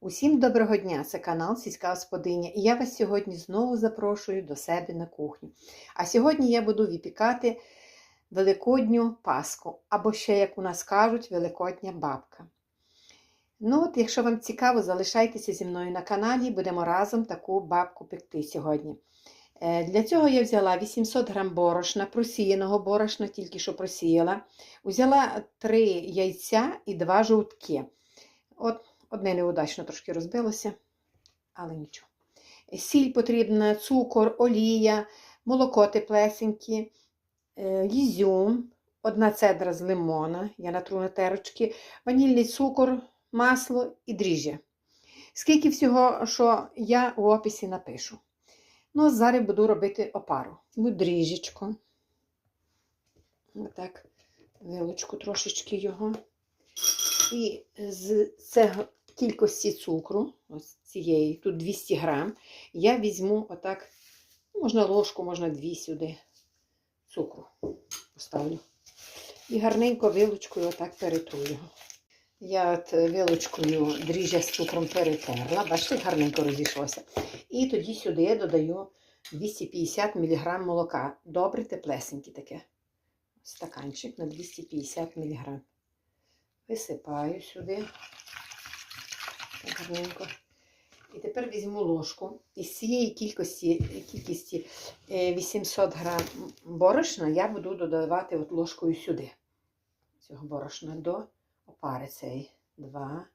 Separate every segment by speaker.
Speaker 1: Усім доброго дня! Це канал Сільська Господиня і я вас сьогодні знову запрошую до себе на кухню. А сьогодні я буду випікати Великодню Пасху, або ще, як у нас кажуть, Великодня бабка. Ну от, якщо вам цікаво, залишайтеся зі мною на каналі, будемо разом таку бабку пекти сьогодні. Е, Для цього я взяла 800 грам борошна, просіяного борошна, тільки що просіяла. Взяла 3 яйця і 2 жовтки. От Одне неудачно трошки розбилося, але нічого. Сіль потрібна, цукор, олія, молоко теплесеньке, е, ізюм, одна цедра з лимона, я натру на терочки, ванільний цукор, масло і дріжджі. Скільки всього, що я у описі напишу. Ну, зараз буду робити опару. Візьму дріжджечко. Отак, вилочку трошечки його. І з цього кількості цукру, ось цієї, тут 200 грам, я візьму отак, можна ложку, можна дві сюди цукру поставлю. І гарненько вилочкою отак перетру його. Я от вилочкою дріжджя з цукром перетерла, бачите, гарненько розійшлося. І тоді сюди я додаю 250 мг молока. Добре, теплесеньке таке. Стаканчик на 250 мг. Висипаю сюди. Гарненько. І тепер візьму ложку. Із цієї кількості, кількості е, 800 грам борошна я буду додавати от ложкою сюди. Цього борошна до опари цієї. Два,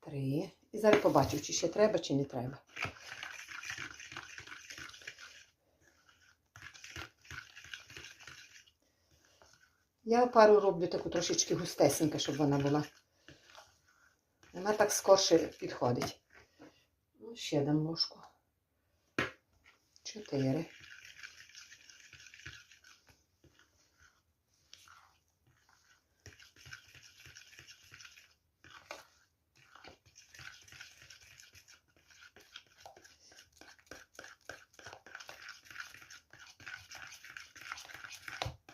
Speaker 1: три. І зараз побачу, чи ще треба, чи не треба. Я опару роблю таку трошечки густесеньку, щоб вона була. Вона так скорше підходить. Ну, ще дам ложку. Чотири.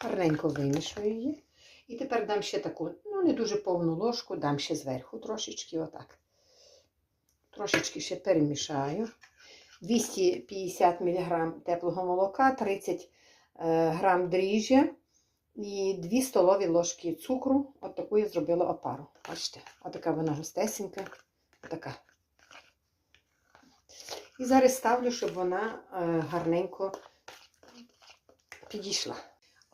Speaker 1: Гарненько вимішую її. І тепер дам ще таку, не дуже повну ложку, дам ще зверху трошечки, отак. Трошечки ще перемішаю. 250 мг теплого молока, 30 г дріжджя і 2 столові ложки цукру. От таку я зробила опару. Бачите, отака вона густесенька. Отака. І зараз ставлю, щоб вона гарненько підійшла.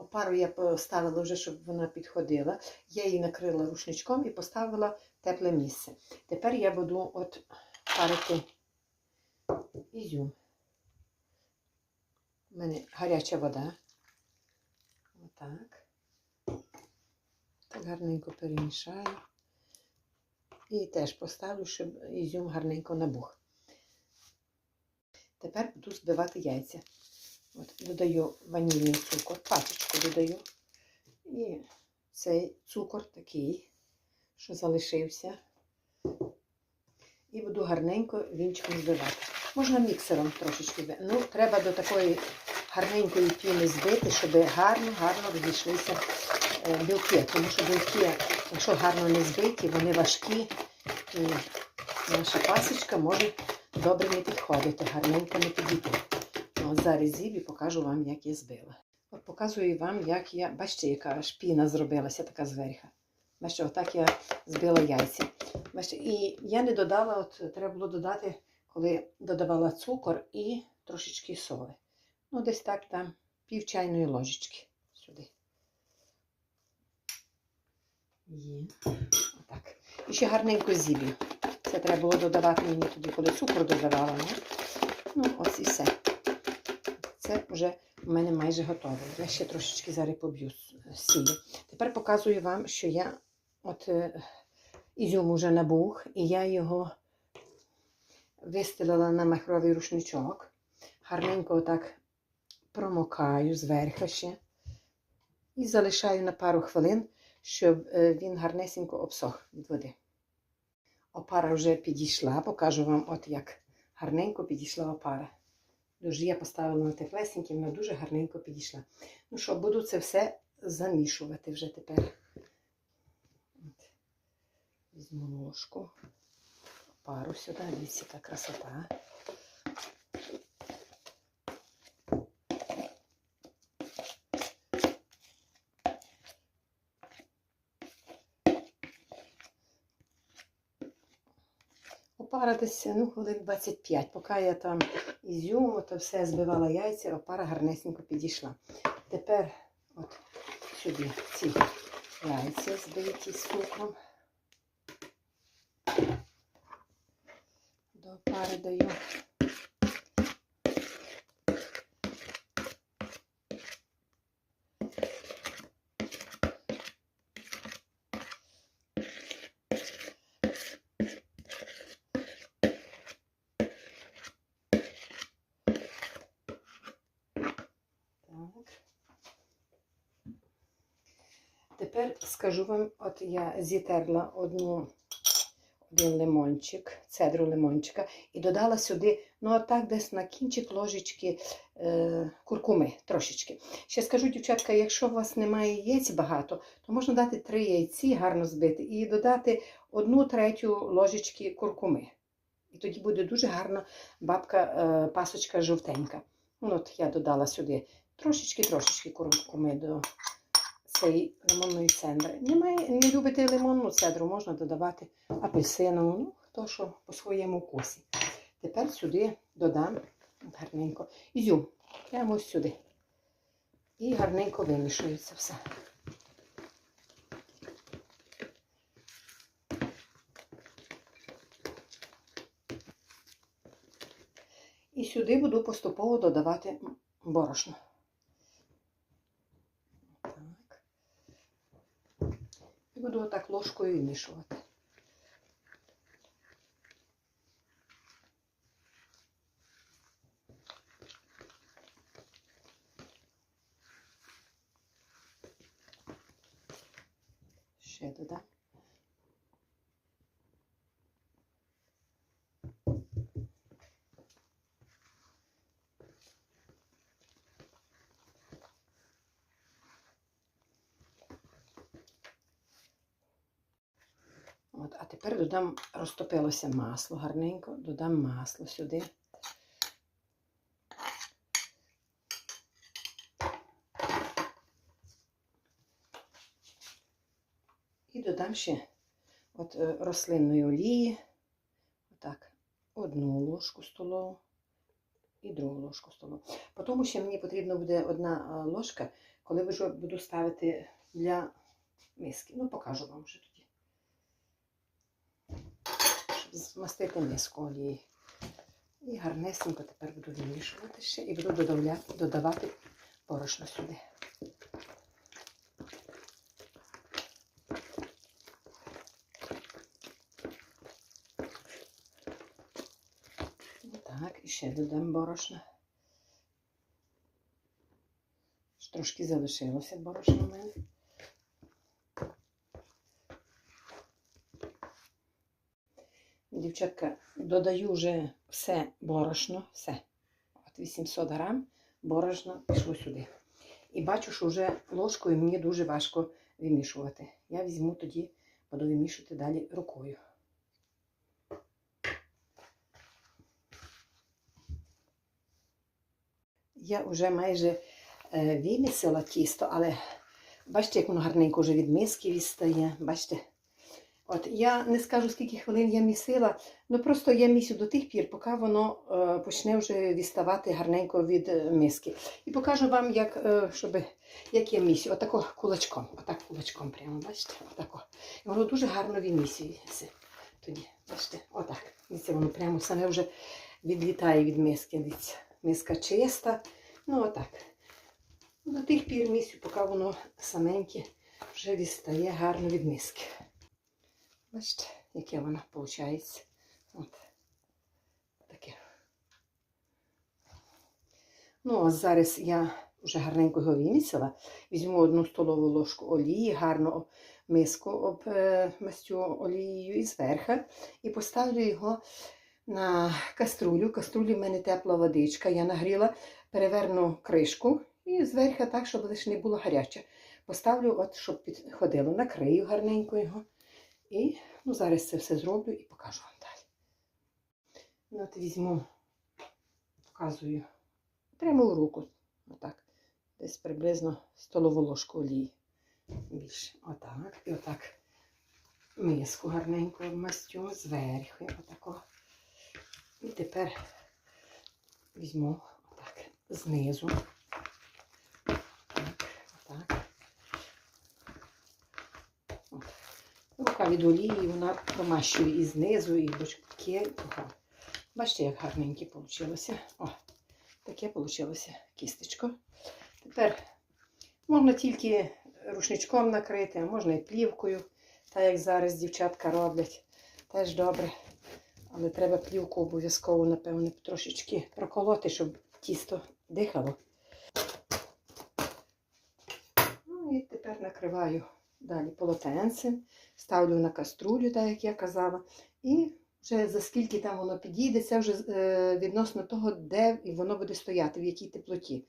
Speaker 1: Опару я поставила вже, щоб вона підходила. Я її накрила рушничком і поставила тепле місце. Тепер я буду от парити ізюм. У мене гаряча вода. Отак. Так гарненько перемішаю. І теж поставлю, щоб ізюм гарненько набух. Тепер буду збивати яйця. От, Додаю ванільний цукор, пачечку додаю. І цей цукор такий, що залишився. І буду гарненько вінчиком збивати. Можна міксером трошечки. Ну, треба до такої гарненької піни збити, щоб гарно-гарно розійшлися білки. Тому що білки, якщо гарно не збиті, вони важкі. І наша пасочка може добре не підходити, гарненько не підійти. От зараз зіб і покажу вам, як я збила. От показую вам, як я, бачите, яка шпіна зробилася така зверха. Бачите, отак я збила яйця. Бачите, і я не додала, от треба було додати, коли додавала цукор і трошечки соли. Ну, десь так там пів чайної ложечки сюди. Є. Отак. І ще гарненько зіб'ю. Це треба було додавати мені тоді, коли цукор додавала. Ну, ну ось і все. Це вже в мене майже готове. Я ще трошечки зараз поб'ю сіллю. Тепер показую вам, що я от е, ізюм уже набух, і я його вистелила на махровий рушничок. Гарненько отак промокаю зверху ще. І залишаю на пару хвилин, щоб е, він гарнесенько обсох від води. Опара вже підійшла, покажу вам, от як гарненько підійшла опара. Дуже я поставила на теплесеньке, вона дуже гарненько підійшла. Ну що, буду це все замішувати вже тепер. Візьму ложку. пару сюди. Дивіться, яка красота. Опаратися, ну, хвилин 25, поки я там ізюму, то все збивала яйця, опара гарнесенько підійшла. Тепер от сюди ці яйця збиті з цукром. До опари даю. Так. Тепер скажу вам, от я зітерла одну, один лимончик, цедру лимончика, і додала сюди, ну отак десь на кінчик ложечки е, куркуми трошечки. Ще скажу, дівчатка, якщо у вас немає яєць багато, то можна дати три яйці, гарно збити, і додати одну третю ложечки куркуми. І тоді буде дуже гарна бабка, е, пасочка жовтенька. Ну, от я додала сюди трошечки-трошечки куркуми до цієї лимонної цедри. Немає, не любите лимонну цедру, можна додавати апельсинову, ну, хто що по своєму вкусі. Тепер сюди додам гарненько ізюм, прямо ось сюди. І гарненько вимішується все. І сюди буду поступово додавати борошно. Так. І буду отак ложкою вимішувати. Ще додам. От, а тепер додам, розтопилося масло гарненько, додам масло сюди. І додам ще от, е, рослинної олії. Отак, одну ложку столову і другу ложку столову. Потім ще мені потрібна буде одна е, ложка, коли вже буду ставити для миски. Ну, покажу вам вже тоді змастити миску олії. І гарнесенько тепер буду вимішувати ще і буду додавляти, додавати борошно сюди. Так, і ще додам борошна. Трошки залишилося борошна в мене. Дівчатка, додаю вже все борошно, все. От 800 грам борошна пішло сюди. І бачу, що вже ложкою мені дуже важко вимішувати. Я візьму тоді, буду вимішувати далі рукою. Я вже майже е, вимісила тісто, але бачите, як воно гарненько вже від миски відстає. Бачите? От я не скажу, скільки хвилин я місила, ну просто я місю до тих пір, поки воно е, почне вже відставати гарненько від е, миски. І покажу вам, як, е, щоб, як я місю. Отако кулачком. Отак кулачком прямо, бачите? Отако. І воно дуже гарно вимісюється. Тоді, бачите, отак. Дивіться, воно прямо саме вже відлітає від миски. Дивіться, миска чиста. Ну, отак. До тих пір місю, поки воно саменьке вже відстає гарно від миски. Бачите, яке воно виходить. От. Таке. Ну, а зараз я вже гарненько його вимісила. Візьму одну столову ложку олії, гарну миску обмастю олією і зверху. І поставлю його на каструлю. В каструлі в мене тепла водичка. Я нагріла, переверну кришку і зверху так, щоб лише не було гаряче. Поставлю, от, щоб підходило, накрию гарненько його. І ну, зараз це все зроблю і покажу вам далі. Ну, от візьму, показую. Прямо в руку. Отак. Десь приблизно столову ложку олії. Більше. Отак. І отак миску гарненько обмастю зверху. Отако. І тепер візьму отак знизу. Так, отак. От. Рука від олії, вона промащує і знизу, і бочки. Бачите, як гарненьке вийшло. О, таке вийшло кістечко. Тепер можна тільки рушничком накрити, а можна і плівкою, так як зараз дівчатка роблять. Теж добре. Але треба плівку обов'язково, напевно, трошечки проколоти, щоб тісто дихало. Ну і тепер накриваю далі полотенцем, ставлю на каструлю, так як я казала. І вже за скільки там воно підійде, це вже е, відносно того, де воно буде стояти, в якій теплоті.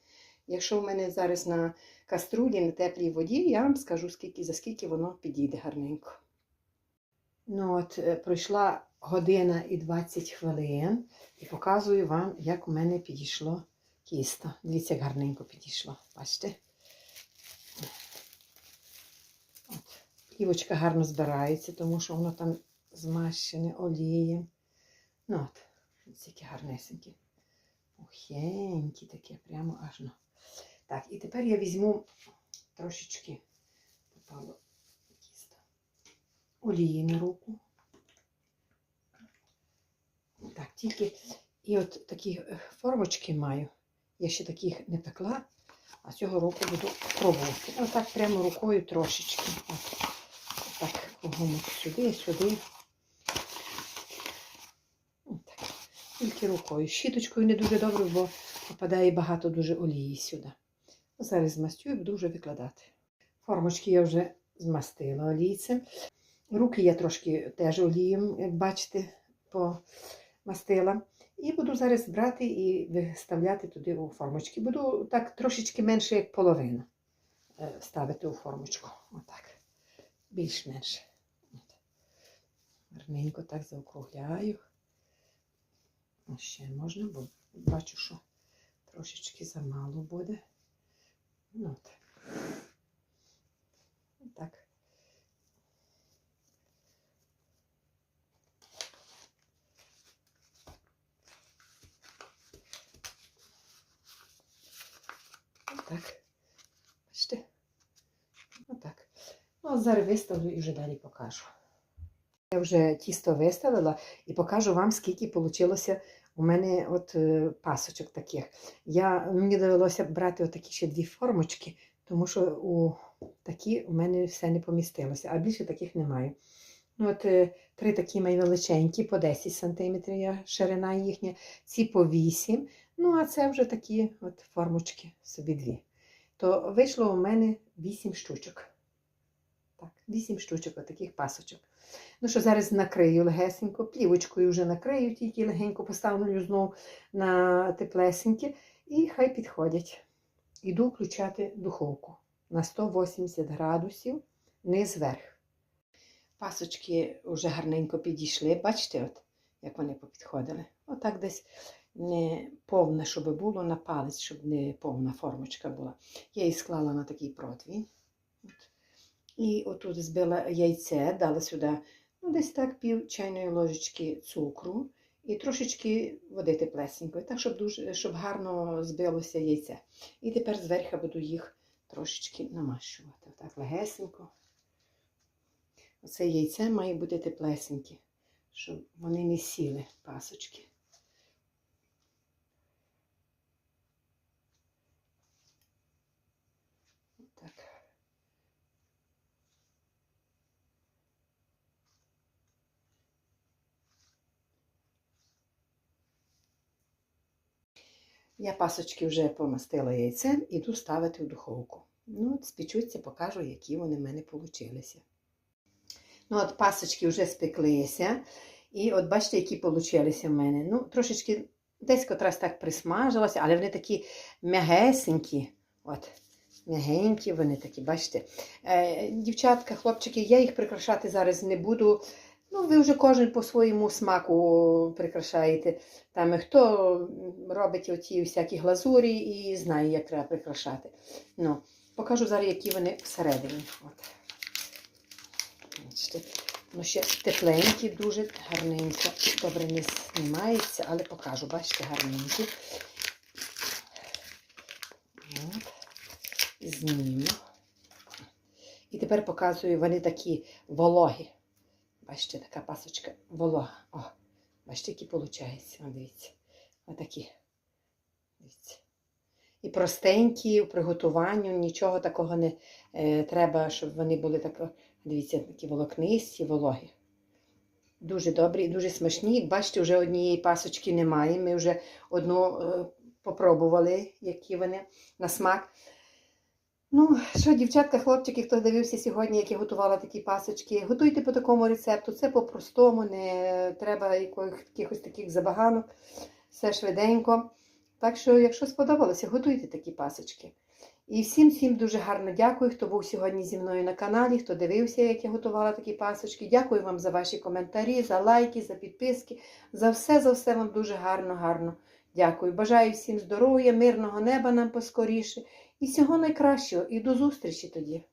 Speaker 1: Якщо в мене зараз на каструлі, на теплій воді, я вам скажу, скільки, за скільки воно підійде гарненько. Ну от, е, пройшла година і 20 хвилин, і показую вам, як у мене підійшло тісто. Дивіться, як гарненько підійшло. Бачите? От. Плівочка гарно збирається, тому що воно там змащене олієм. Ну от, ось які гарнесенькі. Пухенькі таке, прямо аж ну. Так, і тепер я візьму трошечки попало тісто. Олії на руку. Так, тільки і от такі е, формочки маю. Я ще таких не пекла, а цього року буду пробувати. Отак прямо рукою трошечки. От. Кругом сюди, сюди. Тільки рукою. Щіточкою не дуже добре, бо попадає багато дуже олії сюди. Зараз змастю і буду вже викладати. Формочки я вже змастила олійцем. Руки я трошки теж олієм, як бачите, помастила. І буду зараз брати і виставляти туди у формочки. Буду так трошечки менше, як половина е, ставити у формочку. Отак. Більш-менш. Гарненько так заокругляю. Ще можна, бо бачу, що трошечки замало буде. Ну, от. Так. Так. Бачите? Отак. Ну, зараз виставлю і вже далі покажу. Я вже тісто виставила і покажу вам, скільки вийшло у мене от е, пасочок таких. Я, мені довелося брати отакі ще дві формочки, тому що у такі у мене все не помістилося, а більше таких немає. Ну, от е, Три такі мої величенькі, по 10 см я ширина їхня, ці по 8 Ну, а це вже такі от формочки, собі дві. То вийшло у мене 8 штучок. Так, 8 штучок отаких пасочок. Ну що, зараз накрию легесенько, плівочкою вже накрию, тільки легенько поставлю знову на теплесеньке і хай підходять. Іду включати духовку на 180 градусів, низ вверх. Пасочки вже гарненько підійшли. Бачите, от, як вони попідходили. Отак десь не повне, щоб було на палець, щоб не повна формочка була. Я її склала на такий противень. От. І отут збила яйце, дала сюди ну, десь так пів чайної ложечки цукру і трошечки води теплесенької, так, щоб дуже, щоб гарно збилося яйце. І тепер зверху буду їх трошечки намащувати. Так, легесенько. Оце яйце має бути теплесеньке, щоб вони не сіли, пасочки. Так. Я пасочки вже помастила яйцем, іду ставити в духовку. Ну, от спечуться, покажу, які вони в мене вийшли. Ну, от пасочки вже спеклися. І от бачите, які получилися в мене. Ну, трошечки десь котрась так присмажилася, але вони такі м'ягесенькі. От, м'ягенькі вони такі, бачите. Е, Дівчатка, хлопчики, я їх прикрашати зараз не буду. Ну, ви вже кожен по своєму смаку прикрашаєте. Там хто робить оці всякі глазурі і знає, як треба прикрашати. Ну, покажу зараз, які вони всередині. От. Ну ще тепленькі, дуже гарненько. Добре не знімається, але покажу, бачите, гарненькі. От. Зніму. І тепер показую, вони такі вологі. Бачите, така пасочка волога. О, бачите, які виходять. О, дивіться. Отакі. Дивіться. І простенькі в приготуванню, нічого такого не е, треба, щоб вони були тако, дивіться, такі волокнисті, вологі. Дуже добрі, дуже смачні. Бачите, вже однієї пасочки немає. Ми вже одну е, попробували, які вони на смак. Ну, що, дівчатка, хлопчики, хто дивився сьогодні, як я готувала такі пасочки, готуйте по такому рецепту. Це по-простому, не треба якихось таких забаганок, все швиденько. Так що, якщо сподобалося, готуйте такі пасочки. І всім всім дуже гарно дякую, хто був сьогодні зі мною на каналі, хто дивився, як я готувала такі пасочки. Дякую вам за ваші коментарі, за лайки, за підписки. За все, за все вам дуже гарно, гарно. Дякую. Бажаю всім здоров'я, мирного неба нам поскоріше. І всього найкращого. І до зустрічі тоді.